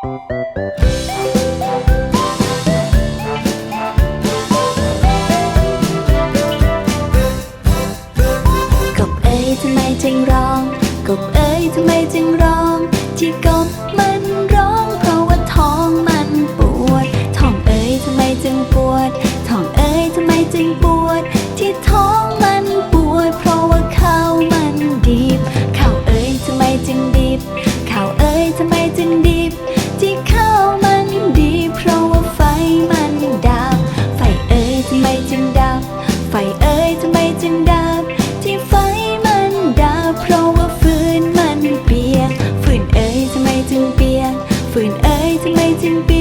กบเอ๋ยทำไมจึงร้อง กบเอ๋ยทำไมจึงร้อง ที่กบมันร้อง เพราะว่าท้องมันปวด ท้องเอ๋ยทำไมจึงปวด ท้องเอ๋ยทำไมจึงปวดับ ไฟเอ่ยทำไมจึงดับ ที่ไฟมันดับ เพราะว่าฟืนมันเปียก ฟืนเอ่ยทำไมจึงเปียก ฟืนเอ่ยทำไมจึงเปียก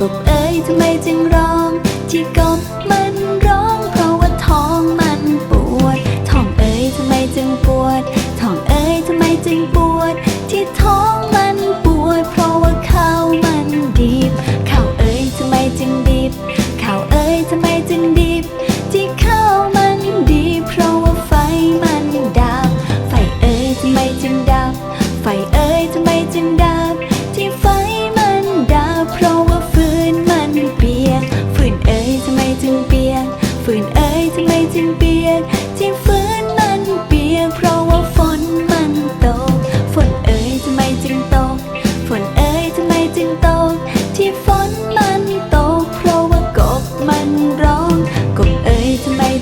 กบเอ้ยทำไมจึงร้อง ที่กบมัน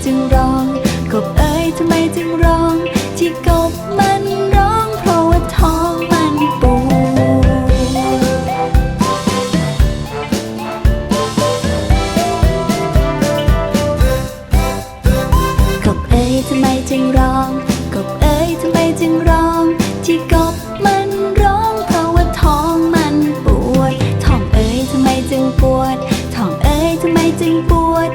จึงร้อง กบเอ๋ยทำไมจึงร้อง ที่กบมันร้อง เพราะว่าท้องมันปวดกบเอ๋ยทำไมจึงร้อง กบเอ๋ยทำไมจึงร้อง ที่กบมันร้อง เพราะว่าท้องมันปวดท้องเอ๋ยทำไมจึงปวดท้องเอ๋ยทำไมจึงปวด